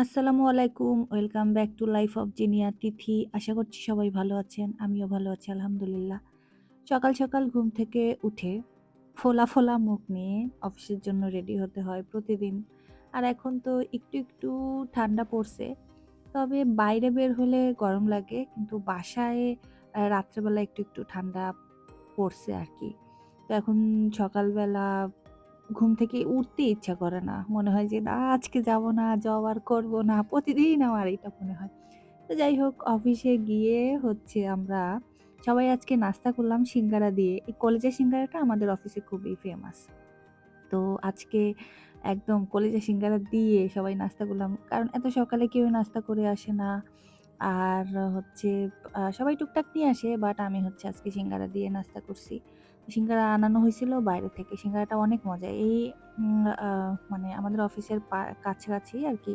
আসসালামু আলাইকুম। Welcome back to life of Zinia Tithi. আশা করছি সবাই ভালো আছেন। আমিও ভালো আছি আলহামদুলিল্লাহ। সকাল, সকাল ঘুম থেকে উঠে ফোলা, ফোলা মুখ নিয়ে অফিসের জন্য রেডি হতে হয় প্রতিদিন। আর এখন তো একটু, একটু ঠান্ডা পড়ছে। তবে বাইরে বের হলে গরম লাগে। কিন্তু বাসায় রাত্রেবেলা একটু, একটু ঠান্ডা পড়ছে আরকি। তো এখন সকালবেলা ঘুম থেকে উঠতে ইচ্ছা করে না। মনে হয় যে, "না আজকে যাব না, জব আর করব না।" প্রতিদিন আমার এটা মনে হয়। তো যাই হোক অফিসে গিয়ে হচ্ছে আমরা সবাই আজকে নাস্তা করলাম সিঙ্গারা দিয়ে। এই কলেজের সিঙ্গারাটা আমাদের অফিসে খুবই ফেমাস। তো আজকে একদম কলিজা সিঙ্গারা দিয়ে সবাই নাস্তা করলাম। কারণ এত সকালে কেউ নাস্তা করে আসে না। আর হচ্ছে সবাই টুকটাক নিয়ে আসে। বাট আমি হচ্ছে আজকে সিঙ্গারা দিয়ে নাস্তা করছি। সিঙ্গারা আনানো হয়েছিল বাইরে থেকে। সিঙ্গারাটা অনেক মজা। এই মানে আমাদের অফিসের কাছাকাছি আর কি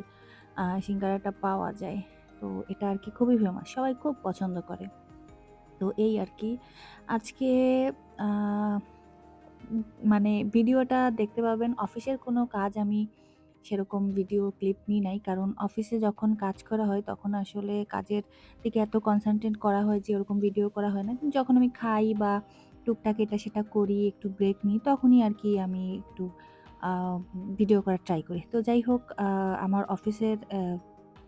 সিঙ্গারাটা পাওয়া যায়। তো এটা আর কি খুবই ফেমাস। সবাই খুব পছন্দ করে। তো এই আর কি আজকে মানে ভিডিওটা দেখতে পাবেন অফিসের কোনো কাজ আমি সেরকম ভিডিও ক্লিপ নিই নাই। কারণ অফিসে যখন কাজ করা হয়, তখন আসলে কাজের দিকে এত কনসেনট্রেট করা হয় যে ওরকম ভিডিও করা হয় না। যখন আমি খাই বা টুকটাক এটা সেটা করি, একটু ব্রেক নিই তখনই আর কি আমি একটু ভিডিও করার ট্রাই করি। তো যাই হোক আমার অফিসের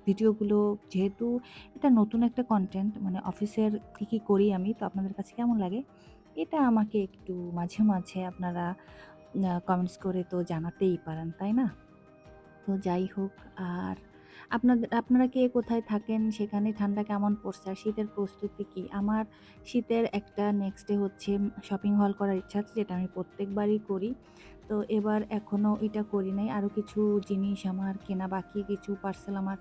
ভিডিওগুলো যেহেতু এটা নতুন একটা কন্টেন্ট মানে অফিসের কী কী করি আমি তো আপনাদের কাছে কেমন লাগে? এটা আমাকে একটু মাঝে, মাঝে আপনারা কমেন্টস করে তো জানাতেই পারেন, তাই না? তো যাই হোক আর আপনাদের আপনারা কে কোথায় থাকেন? সেখানে ঠান্ডা কেমন পড়ছে? আর শীতের প্রস্তুতি কি? আমার শীতের একটা নেক্সট হচ্ছে শপিং হল করার ইচ্ছা আছে যেটা আমি প্রত্যেকবারই করি। তো এবার এখনও এটা করি নাই। আরও কিছু জিনিস আমার কেনা বাকি, কিছু পার্সেল আমার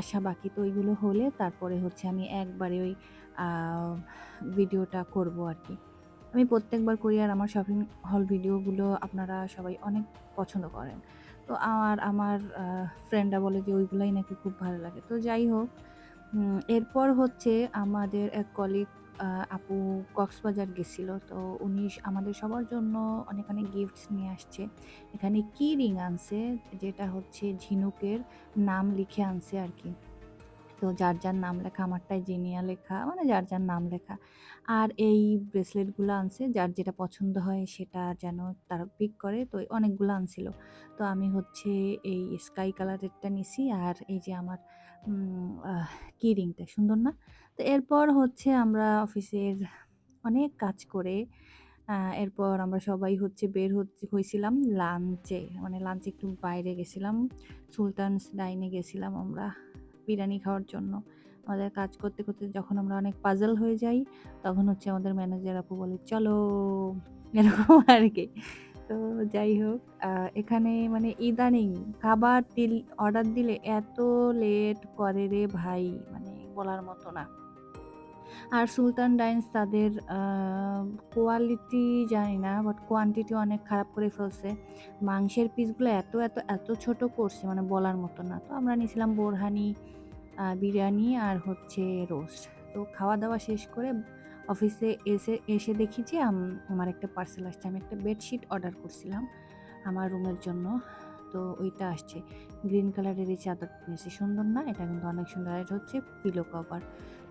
আসা বাকি। তো এগুলো হলে তারপরে হচ্ছে আমি একবারে ওই ভিডিওটা করব আর কি আমি প্রত্যেকবার করি আর আমার শপিং হল ভিডিওগুলো আপনারা সবাই অনেক পছন্দ করেন। তো আর আমার ফ্রেন্ডরা বলে যে ওইগুলাই নাকি খুব ভালো লাগে। তো যাই হোক এরপর হচ্ছে আমাদের এক কলিগ আপু কক্সবাজার গেছিল। তো উনি আমাদের সবার জন্য অনেক, অনেক গিফটস নিয়ে আসছে। এখানে কি রিং আনছে যেটা হচ্ছে ঝিনুকের নাম লিখে আনছে আরকি। তো যার, যার নাম লেখা আমারটায় জিনিয়া লেখা মানে যার, যার নাম লেখা। আর এই ব্রেসলেটগুলো আনছে যার যেটা পছন্দ হয় সেটা যেন তারা পিক করে। তো অনেকগুলো আনছিল। তো আমি হচ্ছে এই স্কাই কালারেরটা নিছি আর এই যে আমার কি রিংটা সুন্দর না? তো এরপর হচ্ছে আমরা অফিসের অনেক কাজ করে এরপর আমরা সবাই হচ্ছে বের হচ্ছি হইছিলাম লাঞ্চে। মানে লাঞ্চে একটু বাইরে গেছিলাম। সুলতান'স ডাইনে গেছিলাম আমরা বিরিয়ানি খাওয়ার জন্য। আমাদের কাজ করতে, করতে যখন আমরা অনেক পাজল হয়ে যাই, তখন হচ্ছে আমাদের ম্যানেজার আপু বলে, "চলো" এরকম আর কি তো যাই হোক এখানে মানে ইদানিং খাবার দিল অর্ডার দিলে এত লেট করে রে ভাই মানে বলার মতো না। আর সুলতান ডাইন্স তাদের কোয়ালিটি জানি না বাট কোয়ান্টিটি অনেক খারাপ করে ফেলছে। মাংসের পিসগুলো এত, এত, এত ছোট করছে মানে বলার মতো না। তো আমরা নিয়েছিলাম বোরহানি বিরিয়ানি আর হচ্ছে রোস্ট। তো খাওয়া-দাওয়া শেষ করে অফিসে এসে এসে দেখি যে আমার একটা পার্সেল আসছে। আমি একটা বেডশিট অর্ডার করছিলাম আমার রুমের জন্য। তো ওইটা আসছে। গ্রিন কালারের এই চাদরটা নিয়েছি। সুন্দর না? এটা কিন্তু অনেক সুন্দর। এটা হচ্ছে পিলো কভার।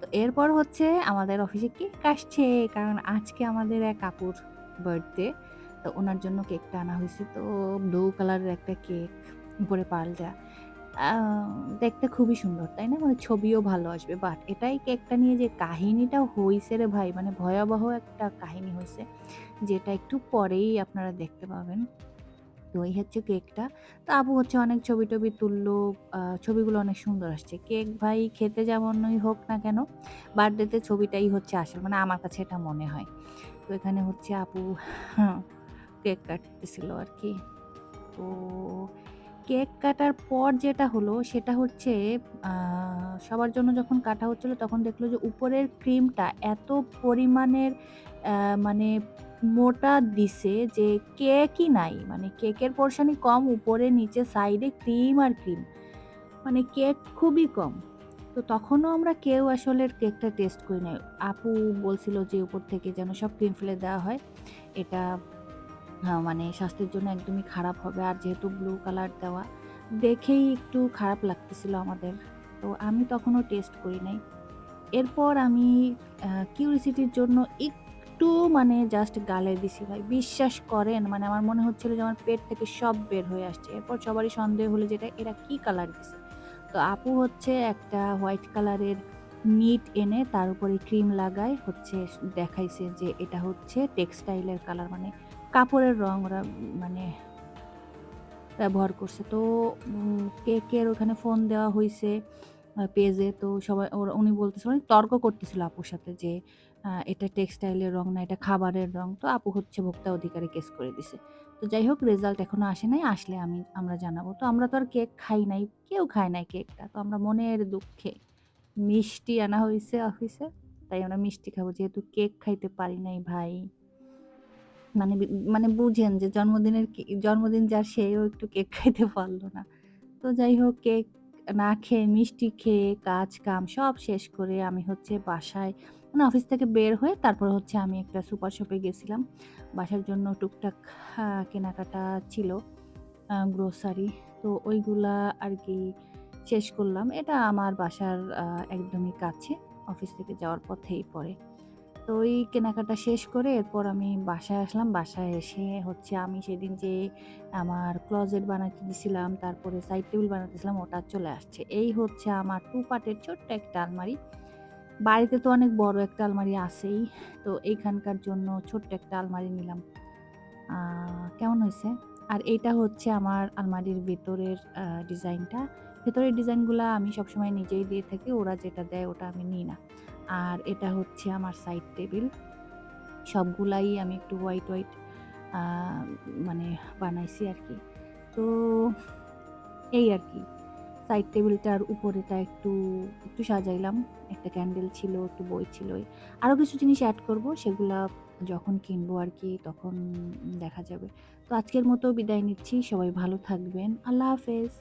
তো এরপর হচ্ছে আমাদের অফিসে কেক আসছে। কারণ আজকে আমাদের এক আপুর বার্থডে। তো ওনার জন্য কেকটা আনা হয়েছে তো ব্লু কালারের একটা কেক উপরে। আ দেখতে খুবই সুন্দর, তাই না? মানে ছবিও ভালো আসবে। বাট এটাই কেকটা নিয়ে যে কাহিনীটা হইছে রে ভাই মানে ভয়াবহ একটা কাহিনী হয়েছে যেটা একটু পরেই আপনারা দেখতে পাবেন। তো এই হচ্ছে কেকটা। তো আপু হচ্ছে অনেক ছবি-টবি তুললো। আ ছবিগুলো অনেক সুন্দর আসছে। কেক ভাই খেতে যেমনই হোক না কেন, বার্থডেতে ছবিটাই হচ্ছে আসল। মানে আমার কাছে এটা মনে হয়। তো এখানে হচ্ছে আপু কেক কাটতেছিল আর কি তো কেক কাটার পর যেটা হলো, সেটা হচ্ছে সবার জন্য যখন কাটা হচ্ছিল, তখন দেখল যে উপরের ক্রিমটা এত পরিমাণের মানে মোটা দিছে যে কেকই নাই। মানে কেকের পোরশনই কম, উপরে, নিচে সাইডে ক্রিম আর ক্রিম। মানে কেক খুবই কম। তো তখনও আমরা কেউ আসলে কেকটা টেস্ট করি নাই। আপু বলছিল যে উপর থেকে যেন সব ক্রিম ফেলে দেওয়া হয়। এটা মানে স্বাস্থ্যের জন্য একদমই খারাপ হবে। আর যেহেতু ব্লু কালার দেওয়া, দেখেই একটু খারাপ লাগতেছিল আমাদের। তো আমি তখনও টেস্ট করি নাই। এরপর আমি কিউরিসিটির জন্য একটু মানে জাস্ট গালে দিছি ভাই। বিশ্বাস করেন মানে আমার মনে হচ্ছিল যে আমার পেট থেকে সব বের হয়ে আসছে। এরপর সবারই সন্দেহ হলো যে এটা এরা কি কালার দিছে? তো আপু হচ্ছে একটা হোয়াইট কালারের নিট এনে তার উপরে ক্রিম লাগায় হচ্ছে দেখাইছে যে এটা হচ্ছে টেক্সটাইলের কালার মানে কাপড়ের রং ওরা মানে ব্যবহার করছে। তো কেকের ওখানে ফোন দেওয়া হয়েছে পেজে। তো সবাই ওরা উনি বলতেছিল অনেক তর্ক করতেছিল আপুর সাথে যে এটা টেক্সটাইলের রং না, এটা খাবারের রং। তো আপু হচ্ছে ভোক্তা অধিকারে কেস করে দিছে। তো যাই হোক রেজাল্ট এখনও আসে নাই। আসলে আমি আমরা জানাব। তো আমরা তো আর কেক খাই নাই। কেউ খায় নাই কেকটা। তো আমরা মনের দুঃখে মিষ্টি আনা হয়েছে অফিসে। তাই আমরা মিষ্টি খাব। যেহেতু কেক খাইতে পারি নাই ভাই। মানে মানে বুঝেন যে জন্মদিনের জন্মদিন যার সেও একটু কেক খাইতে পারল না। তো যাই হোক, কেক না খেয়ে, মিষ্টি খেয়ে কাজ-কাম সব শেষ করে আমি হচ্ছে বাসায় মানে অফিস থেকে বের হয়ে তারপর হচ্ছে আমি একটা সুপার শপে গেছিলাম। বাসার জন্য টুকটাক কেনাকাটা ছিল। গ্রোসারি। তো ওইগুলা আর কি শেষ করলাম। এটা আমার বাসার একদমই কাছে। অফিস থেকে যাওয়ার পথেই পড়ে। তো ওই কেনাকাটা শেষ করে এরপর আমি বাসায় আসলাম। বাসায় এসে হচ্ছে আমি সেদিন যে আমার ক্লোজেট বানাতে দিছিলাম, তারপরে সাইড টেবিল বানাতেছিলাম ওটা চলে আসছে। এই হচ্ছে আমার টু পার্টের ছোট্ট একটা আলমারি। বাড়িতে তো অনেক বড় একটা আলমারি আছেই। তো এইখানকার জন্য ছোট্ট একটা আলমারি নিলাম। কেমন হয়েছে আর এইটা হচ্ছে আমার আলমারির ভেতরের ডিজাইনটা। ভেতরের ডিজাইনগুলা আমি সবসময় নিজেই দিয়ে থাকি। ওরা যেটা দেয় ওটা আমি নিই না। আর এটা হচ্ছে আমার সাইড টেবিল। সবগুলাই আমি একটু হোয়াইট, হোয়াইট মানে বানাইছি আর কি তো এই আর কি সাইড টেবিলটার উপরেটা একটু, একটু সাজাইলাম। একটা ক্যান্ডেল ছিল, একটু বই ছিল। আরও কিছু জিনিস অ্যাড করব সেগুলা যখন কিনবো আর কি তখন দেখা যাবে। তো আজকের মতো বিদায় নিচ্ছি। সবাই ভালো থাকবেন। আল্লাহ হাফেজ।